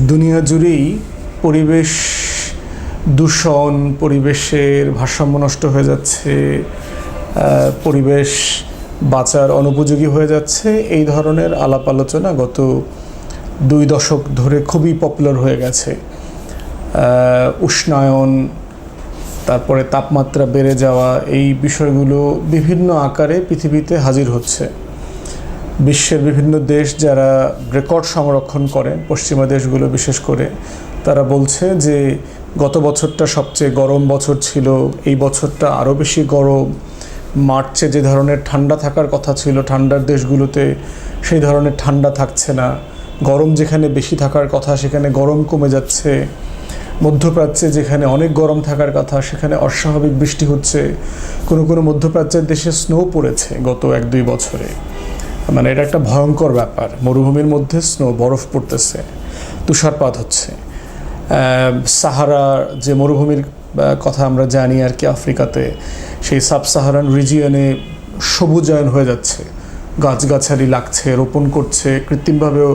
দুনিয়া জুড়েই পরিবেশ দূষণ, পরিবেশের ভারসাম্য নষ্ট হয়ে যাচ্ছে পরিবেশ বাঁচার অনুপযোগী হয়ে যাচ্ছে, এই ধরনের আলাপ আলোচনা গত দুই দশক ধরে খুবই পপুলার হয়ে গেছে। উষ্ণায়ন, তারপরে তাপমাত্রা বেড়ে যাওয়া, এই বিষয়গুলো বিভিন্ন আকারে পৃথিবীতে হাজির হচ্ছে। বিশ্বের বিভিন্ন দেশ যারা রেকর্ড সংরক্ষণ করে পশ্চিমা দেশগুলো বিশেষ করে, তারা বলছে যে গত বছরটা সবচেয়ে গরম বছর ছিল, এই বছরটা আরও বেশি গরম। মার্চে যে ধরনের ঠান্ডা থাকার কথা ছিল, ঠান্ডার দেশগুলোতে সেই ধরনের ঠান্ডা থাকছে না। গরম যেখানে বেশি থাকার কথা, সেখানে গরম কমে যাচ্ছে। মধ্যপ্রাচ্যে যেখানে অনেক গরম থাকার কথা, সেখানে অস্বাভাবিক বৃষ্টি হচ্ছে। কোনো কোনো মধ্যপ্রাচ্যের দেশে স্নো পড়েছে গত এক দুই বছরে। মানে এটা একটা ভয়ঙ্কর ব্যাপার। মরুভূমির মধ্যে স্নো বরফ পড়তেছে, তুষারপাত হচ্ছে। সাহারা যে মরুভূমির কথা আমরা জানি আর কি আফ্রিকাতে, সেই সাব সাহারান রিজিয়নে সবুজায়ন হয়ে যাচ্ছে। গাছগাছালি লাগছে, রোপণ করছে, কৃত্রিমভাবেও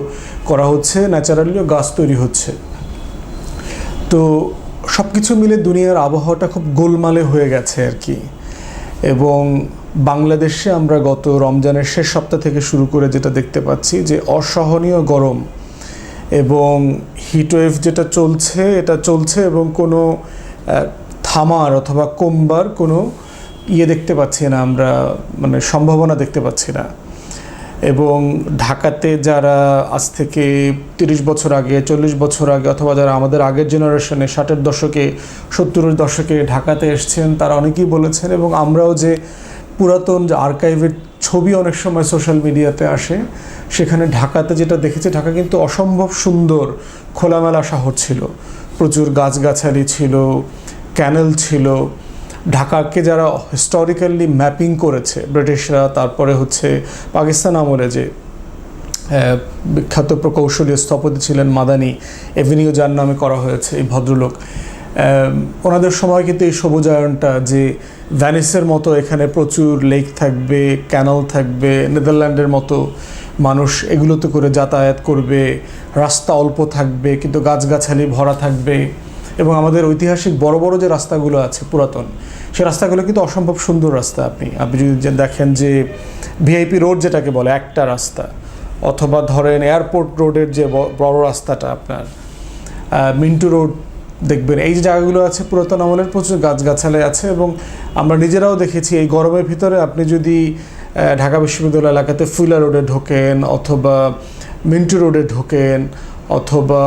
করা হচ্ছে, ন্যাচারালিও গাছ তৈরি হচ্ছে। তো সব কিছু মিলে দুনিয়ার আবহাওয়াটা খুব গোলমালে হয়ে গেছে আর কি। এবং বাংলাদেশে আমরা গত রমজানের শেষ সপ্তাহ থেকে শুরু করে যেটা দেখতে পাচ্ছি যে অসহনীয় গরম এবং হিটওয়েভ যেটা চলছে, এটা চলছে এবং কোনো থামার অথবা কমবার কোনো ইয়ে দেখতে পাচ্ছি না আমরা মানে সম্ভাবনা দেখতে পাচ্ছি না। এবং ঢাকাতে যারা আজ থেকে তিরিশ বছর আগে, চল্লিশ বছর আগে অথবা যারা আমাদের আগের জেনারেশনে ষাটের দশকে, সত্তরের দশকে ঢাকাতে এসছেন, তারা অনেকেই বলেছেন এবং আমরাও যে পুরাতন যে আর্কাইভের ছবি অনেক সময় সোশ্যাল মিডিয়াতে আসে, সেখানে ঢাকাতে যেটা দেখেছি, ঢাকা কিন্তু অসম্ভব সুন্দর খোলামেলা শহর ছিল। প্রচুর গাছগাছালি ছিল ক্যানেল ছিল ঢাকাকে যারা হিস্টোরিক্যালি ম্যাপিং করেছে, ব্রিটিশরা, তারপরে হচ্ছে পাকিস্তান আমলে যে বিখ্যাত প্রকৌশলী স্থপতি ছিলেন মাদানি এভিনিউ যার নামে করা হয়েছে এই ভদ্রলোক ওনাদের সময় কিন্তু এই সবুজায়নটা যে ভ্যানিসের মতো এখানে প্রচুর লেক থাকবে ক্যানাল থাকবে নেদারল্যান্ডের মতো মানুষ এগুলোতে করে যাতায়াত করবে, রাস্তা অল্প থাকবে, কিন্তু গাছগাছালি ভরা থাকবে। এবং আমাদের ঐতিহাসিক বড় বড় যে রাস্তাগুলো আছে পুরাতন, সে রাস্তাগুলো কিন্তু অসম্ভব সুন্দর রাস্তা আপনি আপনি যদি দেখেন যে ভিআইপি রোড যেটাকে বলে, একটা রাস্তা, অথবা ধরেন এয়ারপোর্ট রোডের যে বড় রাস্তাটা আপনার মিন্টু রোড দেখবেন, এই যে জায়গাগুলো আছে পুরাতন আমলের প্রচুর গাছগাছালি আছে এবং আমরা নিজেরাও দেখেছি এই গরমের ভিতরে আপনি যদি ঢাকা বিশ্ববিদ্যালয় এলাকাতে ফুলা রোডে ঢোকেন অথবা মিন্টু রোডে ঢোকেন অথবা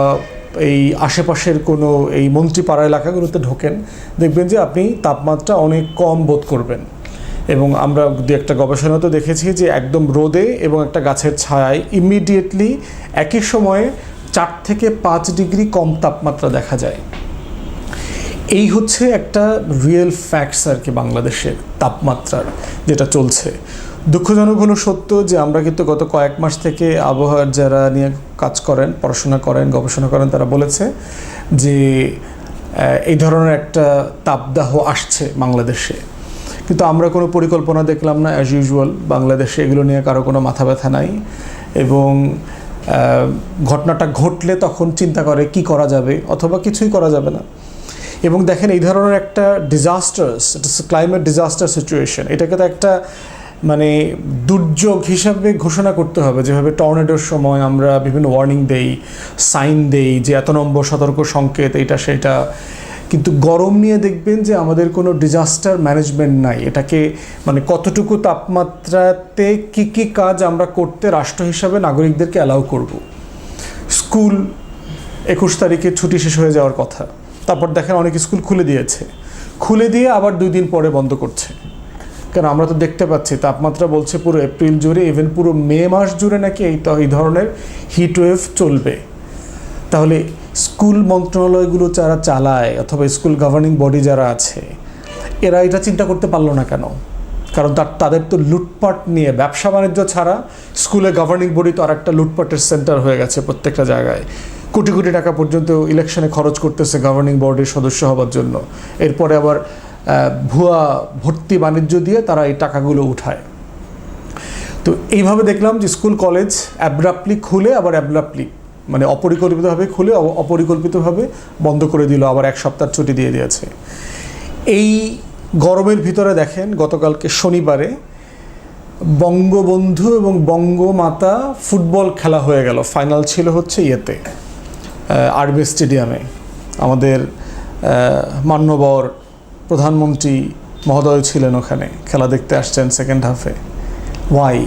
এই আশেপাশের কোনো এই মন্ত্রীপাড়া এলাকাগুলোতে ঢোকেন, দেখবেন যে আপনি তাপমাত্রা অনেক কম বোধ করবেন। এবং আমরা দু একটা গবেষণা তো দেখেছি যে একদম রোদে এবং একটা গাছের ছায়ায় ইমিডিয়েটলি একই সময়ে চার থেকে পাঁচ ডিগ্রি কম তাপমাত্রা দেখা যায়। এই হচ্ছে একটা রিয়েল ফ্যাক্টস আর কি বাংলাদেশের তাপমাত্রার, যেটা চলছে। দুঃখজনক হলো সত্য যে আমরা কিন্তু গত কয়েক মাস থেকে আবহাওয়ার যারা নিয়ে কাজ করেন, পড়াশোনা করেন, গবেষণা করেন, তারা বলেছে যে এই ধরনের একটা তাপদাহ আসছে বাংলাদেশে। কিন্তু আমরা কোনো পরিকল্পনা দেখলাম না অ্যাজ ইউজুয়াল বাংলাদেশে এগুলো নিয়ে কারও কোনো মাথা ব্যথা নাই এবং ঘটনাটা ঘটলে তখন চিন্তা করে কি করা যাবে অথবা কিছুই করা যাবে না। এবং দেখেন এই ধরনের একটা ডিজাস্টার্স ক্লাইমেট ডিজাস্টার সিচুয়েশন এটাকে তো একটা মানে দুর্যোগ হিসাবে ঘোষণা করতে হবে। যেভাবে টর্নেডোর সময় আমরা বিভিন্ন ওয়ার্নিং দেই সাইন দেই যে এত নম্বর সতর্ক সংকেত এইটা সেটা। কিন্তু গরম নিয়ে দেখবেন যে আমাদের কোনো ডিজাস্টার ম্যানেজমেন্ট নাই। এটাকে মানে কতটুকু তাপমাত্রাতে কি কি কাজ আমরা করতে রাষ্ট্র হিসাবে নাগরিকদেরকে অ্যালাউ করব। স্কুল, একুশ তারিখে ছুটি শেষ হয়ে যাওয়ার কথা। তারপর দেখেন অনেক স্কুল খুলে দিয়েছে। খুলে দিয়ে আবার দুই দিন পরে বন্ধ করছে। কারণ আমরা তো দেখতে পাচ্ছি, তাপমাত্রা বলছে পুরো এপ্রিল জুড়ে ইভেন পুরো মে মাস জুড়ে নাকি এই তো এই ধরনের হিট ওয়েভ চলবে। তাহলে স্কুল মন্ত্রণালয়গুলো যারা চালায়, অথবা স্কুল গভর্নিং বডি যারা আছে, এরা এটা চিন্তা করতে পারল না কেন? কারণ তার তাদের তো লুটপাট নিয়ে, ব্যবসা বাণিজ্য ছাড়া স্কুলে গভর্নিং বডি তো আর একটা লুটপাটের সেন্টার হয়ে গেছে প্রত্যেকটা জায়গায়। কোটি কোটি টাকা পর্যন্ত ইলেকশনে খরচ করতেছে গভর্নিং বডির সদস্য হবার জন্য। এরপরে আবার ভুয়া ভর্তি বাণিজ্য দিয়ে তারা এই টাকাগুলো উঠায়। তো এইভাবে দেখলাম যে স্কুল, কলেজ অ্যাব্রাপলি খুলে, আবার অ্যাব্রাপলি মানে অপরিকল্পিতভাবে খুলে অপরিকল্পিতভাবে বন্ধ করে দিল, আবার এক সপ্তাহ ছুটি দিয়ে দিয়েছে। এই গরমের ভিতরে দেখেন, গতকালকে শনিবারে বঙ্গবন্ধু এবং বঙ্গমাতা ফুটবল খেলা হয়ে গেল। ফাইনাল ছিল হচ্ছে ইয়েতে। আরবি স্টেডিয়ামে। আমাদের মান্যবর প্রধানমন্ত্রী মহোদয় ছিলেন ওখানে। খেলা দেখতে আসছেন সেকেন্ড হাফে ওয়াই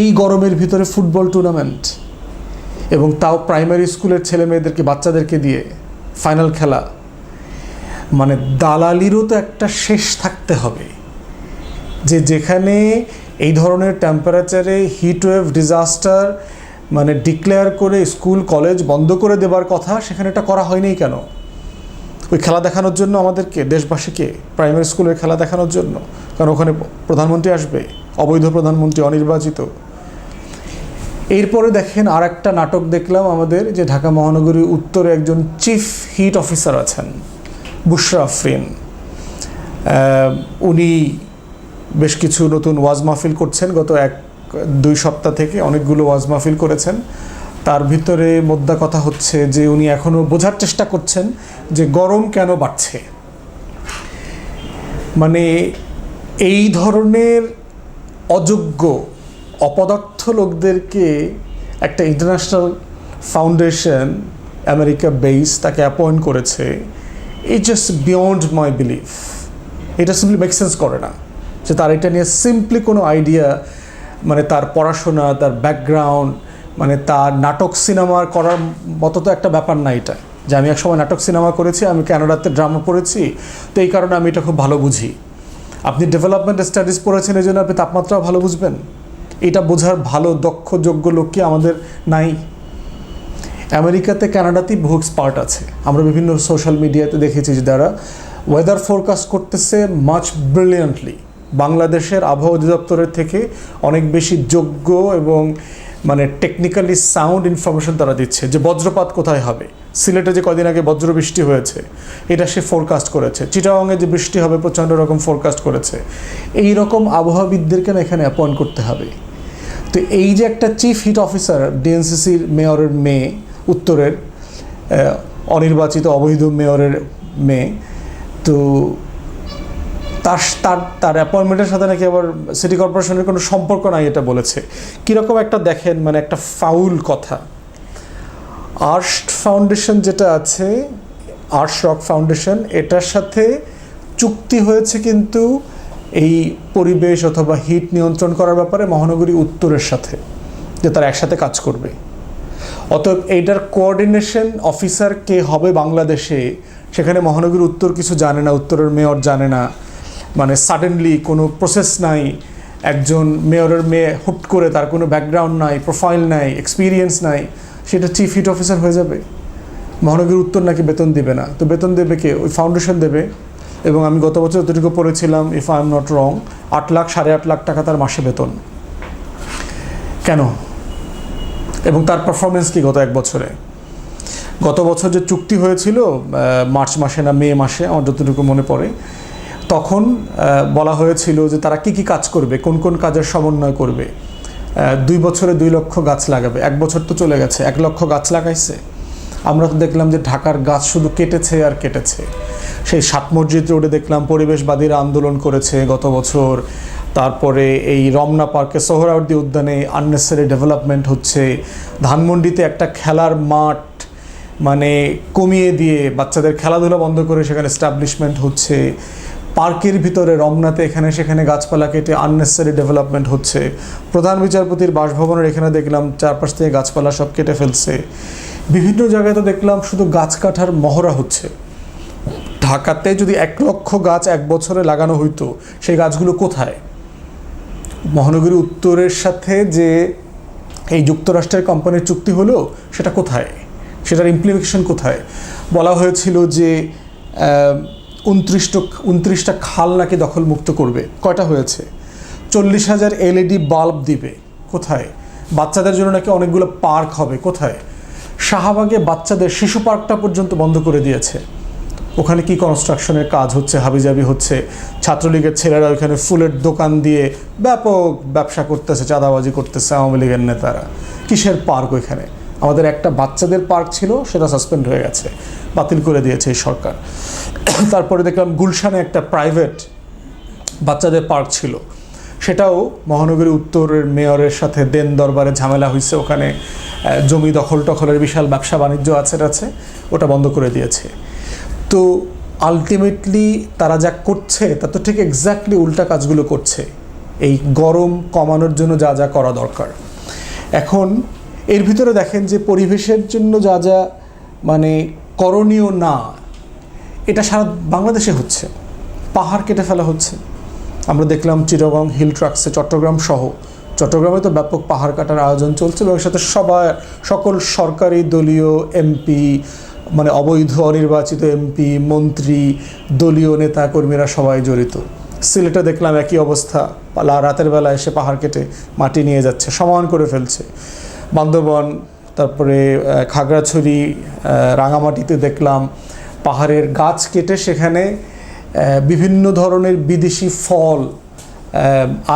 এই গরমের ভিতরে ফুটবল টুর্নামেন্ট এবং তাও প্রাইমারি স্কুলের ছেলে মেয়েদেরকে, বাচ্চাদেরকে দিয়ে ফাইনাল খেলা মানে দালালিরও তো একটা শেষ থাকতে হবে। যে যেখানে এই ধরনের টেম্পারেচারে হিট ওয়েভ ডিজাস্টার মানে ডিক্লেয়ার করে স্কুল কলেজ বন্ধ করে দেবার কথা সেখানে এটা করা হয়নি কেন? ওই খেলা দেখানোর জন্য আমাদেরকে, দেশবাসীকে প্রাইমারি স্কুলের খেলা দেখানোর জন্য? কারণ ওখানে প্রধানমন্ত্রী আসবে, অবৈধ প্রধানমন্ত্রী, অনির্বাচিত। এরপরে দেখেন আর একটা নাটক দেখলাম আমাদের, যে ঢাকা মহানগরী উত্তরে একজন চিফ হিট অফিসার আছেন বুশরা আফরিন উনি বেশ কিছু নতুন ওয়াজ মাহফিল করছেন, গত এক দুই সপ্তাহ থেকে অনেকগুলো ওয়াজ মাহফিল করেছেন। তার ভিতরে মোদ্দা কথা হচ্ছে যে উনি এখনও বোঝার চেষ্টা করছেন যে গরম কেন বাড়ছে। মানে এই ধরনের অযোগ্য, অপদার্থ লোকদেরকে একটা ইন্টারন্যাশনাল ফাউন্ডেশন আমেরিকা বেস তাকে অ্যাপয়েন্ট করেছে। এই জাস্ট বিয়ন্ড মাই বিলিফ এটা সিম্পলি মেক সেন্স করে না। যে তার এটা নিয়ে সিম্পলি কোনো আইডিয়া মানে তার পড়াশোনা, তার ব্যাকগ্রাউন্ড মানে তার নাটক সিনেমা করার মতো তো একটা ব্যাপার না এটা। যে আমি একসময় নাটক সিনেমা করেছি, আমি ক্যানাডাতে ড্রামা পড়েছি, তো এই কারণে আমি এটা খুব ভালো বুঝি। আপনি ডেভেলপমেন্ট স্টাডিজ পড়েছেন এই জন্য আপনি তাপমাত্রা ভালো বুঝবেন। এটা বোঝার ভালো, দক্ষ, যোগ্য লোক কি আমাদের নাই। আমেরিকাতে, কানাডাতেই বহু এক্সপার্ট আছে। আমরা বিভিন্ন সোশ্যাল মিডিয়াতে দেখেছি যে যারা ওয়েদার ফোরকাস্ট করতেছে মাচ ব্রিলিয়ান্টলি বাংলাদেশের আবহাওয়া অধিদপ্তরের থেকে অনেক বেশি যোগ্য এবং মানে টেকনিক্যালি সাউন্ড ইনফরমেশন তারা দিচ্ছে যে বজ্রপাত কোথায় হবে। সিলেটে যে কদিন আগে বজ্র বৃষ্টি হয়েছে, এটা সে ফোরকাস্ট করেছে। চিটাগাংয়ে যে বৃষ্টি হবে, প্রচণ্ড রকম ফোরকাস্ট করেছে। এই রকম আবহাওয়াবিদদেরকে না এখানে অ্যাপয়েন্ট করতে হবে। তো এই যে একটা চিফ হিট অফিসার ডিএনসিসির মেয়রের মেয়ে, উত্তরের অনির্বাচিত অবৈধ মেয়রের মেয়ে, তো তার তার তার অ্যাপয়েন্টমেন্টের সাথে নাকি আবার সিটি কর্পোরেশনের কোনো সম্পর্ক নাই এটা বলেছে। কীরকম একটা দেখেন মানে একটা ফাউল কথা। আর্স্ট ফাউন্ডেশন যেটা আছে আর্টস রক ফাউন্ডেশন, এটার সাথে চুক্তি হয়েছে কিন্তু এই পরিবেশ অথবা হিট নিয়ন্ত্রণ করার ব্যাপারে মহানগরী উত্তরের সাথে, যে তারা একসাথে কাজ করবে। অতএব এইটার কোঅর্ডিনেশন অফিসার কে হবে বাংলাদেশে, সেখানে মহানগরী উত্তর কিছু জানে না, উত্তরের মেয়র জানে না। মানে সাডেনলি কোনো প্রসেস নাই, একজন মেয়রের মেয়ে হুট করে তার কোনো ব্যাকগ্রাউন্ড নাই প্রোফাইল নাই এক্সপিরিয়েন্স নাই, সেটা চিফ হিট অফিসার হয়ে যাবে। মহানগরী উত্তর নাকি বেতন দেবে না। তো বেতন দেবে কে? ওই ফাউন্ডেশন দেবে। এবং আমি গত বছর যতটুকু পড়েছিলাম if I am not wrong আট লাখ, সাড়ে আট লাখ টাকা তার মাসে বেতন। কেন? এবং তার পারফরমেন্স কি গত এক বছরে? গত বছর যে চুক্তি হয়েছিল মার্চ মাসে না মে মাসে, আমার যতটুকু মনে পড়ে তখন বলা হয়েছিল যে তারা কি কি কাজ করবে, কোন কোন কাজের সমন্বয় করবে। দুই বছরে দুই লক্ষ গাছ লাগাবে। এক বছর তো চলে গেছে, এক লক্ষ গাছ লাগাইছে। আমরা তো দেখলাম যে ঢাকার গাছ শুধু কেটেছে আর কেটেছে। সেই সাত মসজিদ রোডে দেখলাম পরিবেশবাদীরা আন্দোলন করেছে গত বছর। তারপরে এই রমনা পার্কে সোহরাওয়ার্দী উদ্যানে আননেসারি ডেভেলপমেন্ট হচ্ছে। ধানমন্ডিতে একটা খেলার মাঠ মানে কমিয়ে দিয়ে বাচ্চাদের খেলাধুলা বন্ধ করে সেখানে এস্টাবলিশমেন্ট হচ্ছে। পার্কের ভিতরে রমনাতে এখানে সেখানে গাছপালা কেটে আননেসারি ডেভেলপমেন্ট হচ্ছে। প্রধান বিচারপতির বাসভবনের এখানে দেখলাম চারপাশ থেকে গাছপালা সব কেটে ফেলছে। বিভিন্ন জায়গায় তো দেখলাম শুধু গাছ কাটার মহড়া হচ্ছে। ঢাকাতে যদি এক লক্ষ গাছ এক বছরে লাগানো হইতো, সেই গাছগুলো কোথায়? মহানগরী উত্তরের সাথে যে এই যুক্তরাষ্ট্রের কোম্পানির চুক্তি হলো, সেটা কোথায়? সেটার ইমপ্লিমেন্টেশন কোথায়? বলা হয়েছিল যে উনত্রিশটা উনত্রিশটা খাল নাকি দখলমুক্ত করবে? কয়টা হয়েছে? চল্লিশ হাজার এলইডি বাল্ব দিবে। কোথায়? বাচ্চাদের জন্য নাকি অনেকগুলো পার্ক হবে। কোথায়? শাহবাগে বাচ্চাদের শিশু পার্কটা পর্যন্ত বন্ধ করে দিয়েছে। ওখানে কি কনস্ট্রাকশনের কাজ হচ্ছে, হাবিজাবি হচ্ছে? ছাত্রলীগের ছেলেরা ওইখানে ফুলের দোকান দিয়ে ব্যাপক ব্যবসা করতেছে, চাঁদাবাজি করতেছে আওয়ামী লীগের নেতারা। কিসের পার্ক ওইখানে? আমাদের একটা বাচ্চাদের পার্ক ছিল, সেটা সাসপেন্ড হয়ে গেছে, বাতিল করে দিয়েছে এই সরকার। তারপরে দেখলাম গুলশানে একটা প্রাইভেট বাচ্চাদের পার্ক ছিল। সেটাও মহানগরী উত্তরের মেয়রের সাথে দেন দরবারে ঝামেলা হয়েছে, ওখানে জমি দখল টখলের বিশাল ব্যবসা বাণিজ্য আছে আছে, ওটা বন্ধ করে দিয়েছে। তো আলটিমেটলি তারা যা করছে, তা তো ঠিক এক্স্যাক্টলি উল্টা কাজগুলো করছে। এই গরম কমানোর জন্য যা যা করা দরকার। এখন এর ভিতরে দেখেন যে পরিবেশের জন্য যা যা মানে করণীয় না, এটা সারা বাংলাদেশে হচ্ছে। পাহাড় কেটে ফেলা হচ্ছে। আমরা দেখলাম চিরগং হিল ট্রাক্সে চট্টগ্রাম সহ, চট্টগ্রামে তো ব্যাপক পাহাড় কাটার আয়োজন চলছে এবং সাথে সবাই সকল সরকারি দলীয় এমপি মানে অবৈধ, অনির্বাচিত এমপি, মন্ত্রী, দলীয় নেতা, কর্মীরা সবাই জড়িত। সিলেটে দেখলাম একই অবস্থা। রাতের বেলা এসে পাহাড় কেটে মাটি নিয়ে যাচ্ছে, সমান করে ফেলছে। বান্দরবন, তারপরে খাগড়াছড়ি রাঙামাটিতে দেখলাম পাহাড়ের গাছ কেটে সেখানে বিভিন্ন ধরনের বিদেশি ফল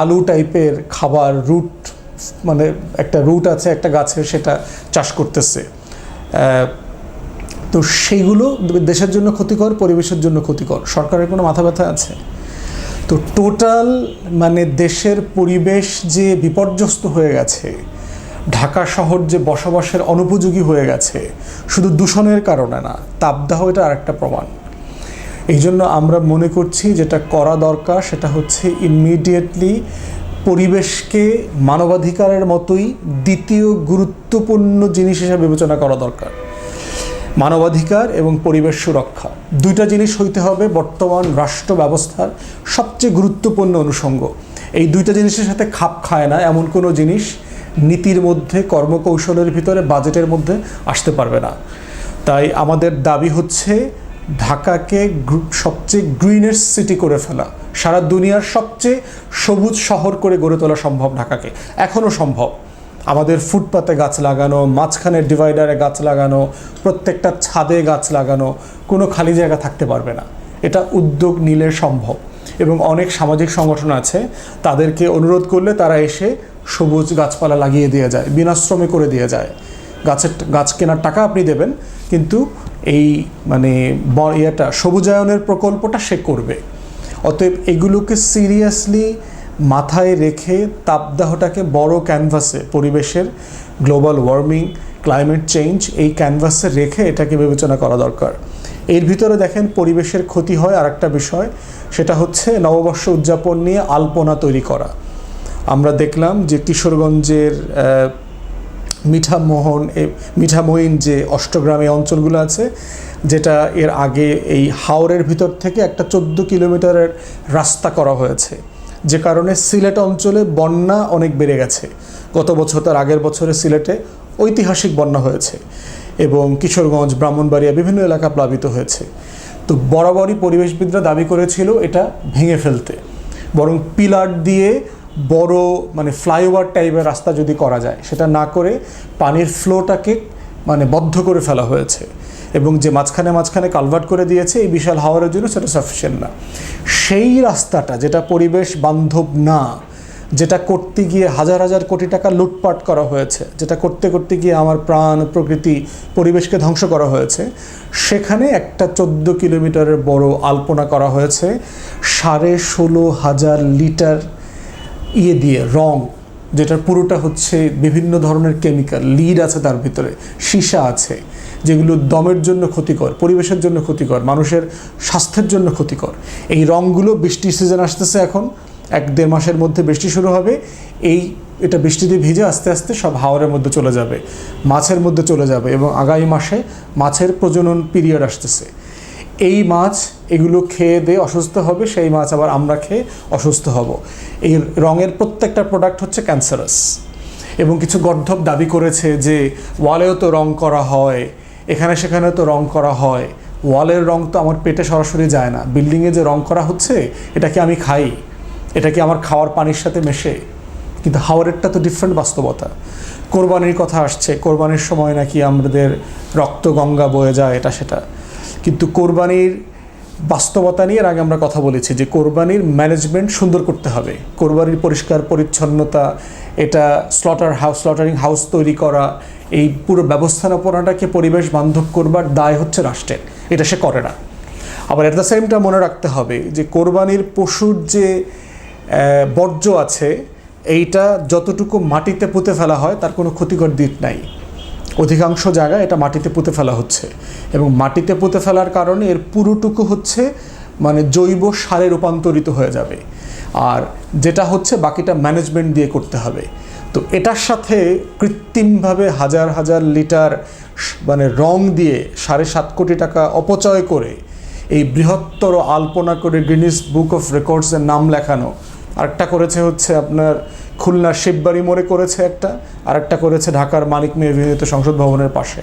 আলু টাইপের খাবার, রুট মানে একটা রুট আছে, একটা গাছের সেটা চাষ করতেছে। তো সেইগুলো দেশের জন্য ক্ষতিকর, পরিবেশের জন্য ক্ষতিকর, সরকারের কোনো মাথা ব্যথা আছে? তো টোটাল মানে দেশের পরিবেশ যে বিপর্যস্ত হয়ে গেছে ঢাকা শহর যে বসবাসের অনুপযোগী হয়ে গেছে, শুধু দূষণের কারণে না, তাপদাহ এটা আরেকটা প্রমাণ। এই জন্য আমরা মনে করছি যেটা করা দরকার সেটা হচ্ছে ইমিডিয়েটলি পরিবেশকে মানবাধিকারের মতোই দ্বিতীয় গুরুত্বপূর্ণ জিনিস হিসেবে বিবেচনা করা দরকার। মানবাধিকার এবং পরিবেশ সুরক্ষা, দুইটা জিনিস হইতে হবে বর্তমান রাষ্ট্র ব্যবস্থার সবচেয়ে গুরুত্বপূর্ণ অনুষঙ্গ। এই দুইটা জিনিসের সাথে খাপ খায় না এমন কোনো জিনিস নীতির মধ্যে, কর্মকৌশলের ভিতরে, বাজেটের মধ্যে আসতে পারবে না। তাই আমাদের দাবি হচ্ছে, ঢাকাকে সবচেয়ে গ্রিনেস্ট সিটি করে ফেলা। সারা দুনিয়ার সবচেয়ে সবুজ শহর করে গড়ে তোলা সম্ভব ঢাকাকে। এখনও সম্ভব। আমাদের ফুটপাতে গাছ লাগানো মাঝখানে ডিভাইডারে গাছ লাগানো, প্রত্যেকটা ছাদে গাছ লাগানো, কোনো খালি জায়গা থাকতে পারবে না। এটা উদ্যোগ নিলে সম্ভব। এবং অনেক সামাজিক সংগঠন আছে, তাদেরকে অনুরোধ করলে তারা এসে সবুজ গাছপালা লাগিয়ে দিয়ে যায়, বিনাশ্রমে করে দিয়ে যায়। গাছের গাছ কেনার টাকা আপনি দেবেন, কিন্তু এই মানে ইয়েটা, সবুজায়নের প্রকল্পটা সে করবে। অতএব এগুলোকে সিরিয়াসলি মাথায় রেখে তাপদাহটাকে বড় ক্যানভাসে, পরিবেশের গ্লোবাল ওয়ার্মিং, ক্লাইমেট চেঞ্জ, এই ক্যানভাসে রেখে এটাকে বিবেচনা করা দরকার। এর ভিতরে দেখেন পরিবেশের ক্ষতি হয় আর একটা বিষয়, সেটা হচ্ছে নববর্ষ উদযাপন নিয়ে আলপনা তৈরি করা। আমরা দেখলাম যে কিশোরগঞ্জের মিঠামোহন, এ, মিঠামইন যে অষ্টগ্রামে অঞ্চলগুলো আছে, যেটা এর আগে এই হাওরের ভিতর থেকে একটা চোদ্দ কিলোমিটারের রাস্তা করা হয়েছে। যে কারণে সিলেট অঞ্চলে বন্যা অনেক বেড়ে গেছে। গত বছর তার আগের বছরে সিলেটে ঐতিহাসিক বন্যা হয়েছে এবং কিশোরগঞ্জ, ব্রাহ্মণবাড়িয়া বিভিন্ন এলাকা প্লাবিত হয়েছে। তো বরাবরই পরিবেশবিদরা দাবি করেছিল এটা ভেঙে ফেলতে। বরং পিলার দিয়ে বড় মানে ফ্লাইওভার টাইপের রাস্তা যদি করা যায়, সেটা না করে পানির ফ্লোটাকে মানে বদ্ধ করে ফেলা হয়েছে এবং যে মাঝখানে মাঝখানে কালভার্ট করে দিয়েছে, এই বিশাল হাওয়ারের জন্য সেটা সাফিসিয়েন্ট না। সেই রাস্তাটা যেটা পরিবেশ বান্ধব না, যেটা করতে গিয়ে হাজার হাজার কোটি টাকা লুটপাট করা হয়েছে, যেটা করতে করতে গিয়ে আমার প্রাণ, প্রকৃতি, পরিবেশকে ধ্বংস করা হয়েছে, সেখানে একটা চোদ্দ কিলোমিটারের বড় আলপনা করা হয়েছে, সাড়ে ষোলো হাজার লিটার ইয়ে দিয়ে, রং যেটার পুরোটা হচ্ছে বিভিন্ন ধরনের কেমিক্যাল, লিড আছে তার ভিতরে, সীসা আছে, যেগুলো দমের জন্য ক্ষতিকর, পরিবেশের জন্য ক্ষতিকর, মানুষের স্বাস্থ্যের জন্য ক্ষতিকর। এই রংগুলো বৃষ্টির সিজন আসতেছে এখন, এক দেড় মাসের মধ্যে বৃষ্টি শুরু হবে, এই, এটা বৃষ্টিতে ভিজে আস্তে আস্তে সব হাওরের মধ্যে চলে যাবে, মাছের মধ্যে চলে যাবে এবং আগামী মাসে মাছের প্রজনন পিরিয়ড আসতেছে। এই মাছ এগুলো খেয়ে দিয়ে অসুস্থ হবে, সেই মাছ আবার আমরা খেয়ে অসুস্থ হব। এই রঙের প্রত্যেকটা প্রোডাক্ট হচ্ছে ক্যান্সারাস এবং কিছু গর্ধব দাবি করেছে যে, ওয়ালেও তো রং করা হয়, এখানে সেখানে তো রং করা হয়। ওয়ালের রং তো আমার পেটে সরাসরি যায় না। বিল্ডিংয়ে যে রং করা হচ্ছে, এটা কি আমি খাই? এটা কি আমার খাওয়ার পানির সাথে মেশে? কিন্তু হাওরেরটা তো ডিফারেন্ট বাস্তবতা। কোরবানির কথা আসছে, কোরবানির সময় নাকি আমাদের রক্ত গঙ্গা বয়ে যায়, এটা সেটা। কিন্তু কোরবানির বাস্তবতা নিয়ে আগে আমরা কথা বলেছি যে কোরবানির ম্যানেজমেন্ট সুন্দর করতে হবে। কোরবানির পরিষ্কার পরিচ্ছন্নতা, এটা স্লটার হাউস স্লটারিং হাউস তৈরি করা, এই পুরো ব্যবস্থাপনাটাকে পরিবেশ বান্ধব করবার দায় হচ্ছে রাষ্ট্রের। এটা সে করে না। আবার অ্যাট দ্য সেমটা মনে রাখতে হবে যে কোরবানির পশুর যে বর্জ্য আছে, এইটা যতটুকু মাটিতে পুঁতে ফেলা হয়, তার কোনো ক্ষতিকর দিক নাই। অধিকাংশ জায়গায় এটা মাটিতে পুঁতে ফেলা হচ্ছে এবং মাটিতে পুঁতে ফেলার কারণে এর পুরোটুকু হচ্ছে মানে জৈব সারে রূপান্তরিত হয়ে যাবে। আর যেটা হচ্ছে বাকিটা ম্যানেজমেন্ট দিয়ে করতে হবে। তো এটার সাথে কৃত্রিমভাবে হাজার হাজার লিটার মানে রং দিয়ে সাড়ে সাত কোটি টাকা অপচয় করে এই বৃহত্তর আলপনা করে গিনিস বুক অফ রেকর্ডসের নাম লেখানো আরেকটা করেছে হচ্ছে আপনার খুলনার শিববাড়ি মোড়ে করেছে একটা, আরেকটা করেছে ঢাকার মানিক মেয়ে এভিনিউতে সংসদ ভবনের পাশে।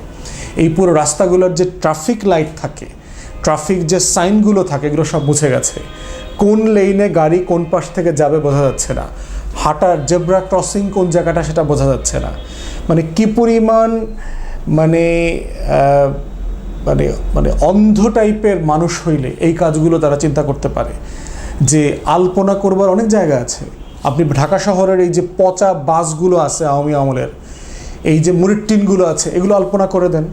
এই পুরো রাস্তাগুলোর যে ট্রাফিক লাইট থাকে, ট্রাফিক যে সাইনগুলো থাকে, এগুলো সব মুছে গেছে। কোন লেনে গাড়ি কোন পাশ থেকে যাবে বোঝা যাচ্ছে না। হাঁটার জেব্রা ক্রসিং কোন জায়গাটা সেটা বোঝা যাচ্ছে না। মানে কি পরিমাণ মানে মানে মানে অন্ধ টাইপের মানুষ হইলে এই কাজগুলো তারা চিন্তা করতে পারে। যে আলপনা করবার অনেক জায়গা আছে। আপনি ঢাকা শহরের এই যে পচা বাসগুলো আছে আওয়ামী আমলের, এই যে মুড়ির টিনগুলো আছে, এগুলো আলপনা করে দেন।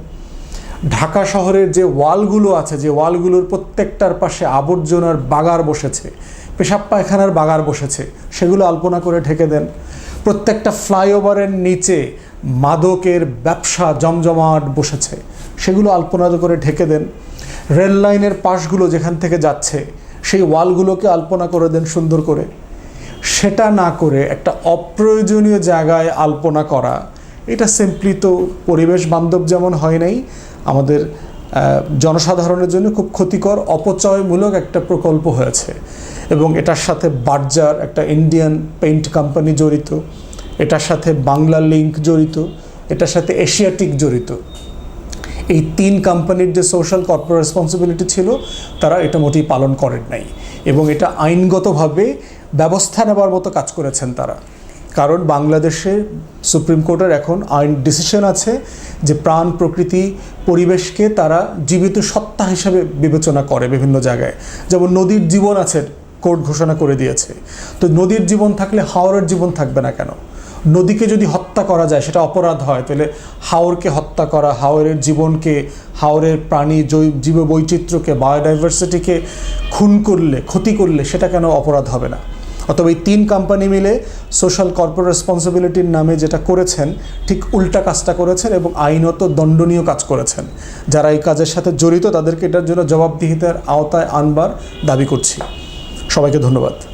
ঢাকা শহরের যে ওয়ালগুলো আছে, যে ওয়ালগুলোর প্রত্যেকটার পাশে আবর্জনার বাগার বসেছে, পেশাব পায়খানার বাগার বসেছে, সেগুলো আলপনা করে ঢেকে দেন। প্রত্যেকটা ফ্লাইওভারের নিচে মাদকের ব্যবসা জমজমাট বসেছে, সেগুলো আলপনা করে ঢেকে দেন। রেল লাইনের পাশগুলো যেখান থেকে যাচ্ছে সেই ওয়ালগুলোকে আলপনা করে দেন সুন্দর করে। সেটা না করে একটা অপ্রয়োজনীয় জায়গায় আলপনা করা। এটা সিম্পলি তো পরিবেশ বান্ধব যেমন হয় নাই, আমাদের জনসাধারণের জন্য খুব ক্ষতিকর, অপচয়মূলক একটা প্রকল্প হয়েছে। এবং এটার সাথে বার্জার একটা ইন্ডিয়ান পেইন্ট কোম্পানি জড়িত, এটার সাথে বাংলা লিঙ্ক জড়িত, এটার সাথে এশিয়াটিক জড়িত। এই তিন কোম্পানির যে সোশ্যাল কর্পোরেট রেসপন্সিবিলিটি ছিল, তারা এটা মোটেই পালন করেন নাই। এবং এটা আইনগতভাবে ব্যবস্থা নেবার মতো কাজ করেছেন তারা। কারণ বাংলাদেশে সুপ্রিম কোর্টের এখন আইন ডিসিশন আছে যে প্রাণ প্রকৃতি পরিবেশকে তারা জীবিত সত্তা হিসেবে বিবেচনা করে বিভিন্ন জায়গায়। যেমন নদীর জীবন আছে, কোর্ট ঘোষণা করে দিয়েছে। তো নদীর জীবন থাকলে হাওরের জীবন থাকবে না কেন? নদীকে যদি হত্যা করা যায়, সেটা অপরাধ হয়, তাহলে হাওরকে হত্যা করা, হাওরের জীবনকে, হাওরের প্রাণী, জীব বৈচিত্র্যকে বায়োডাইভার্সিটিকে খুন করলে, ক্ষতি করলে, সেটা কেন অপরাধ হবে না? অথবা এই তিন কোম্পানি মিলে সোশ্যাল কর্পোরেট রেসপন্সিবিলিটির নামে যেটা করেছেন, ঠিক উল্টা কাজটা করেছেন এবং আইনত দণ্ডনীয় কাজ করেছেন। যারা এই কাজের সাথে জড়িত, তাদেরকে এটার জন্য জবাবদিহিতার আওতায় আনবার দাবি করছি। সবাইকে ধন্যবাদ।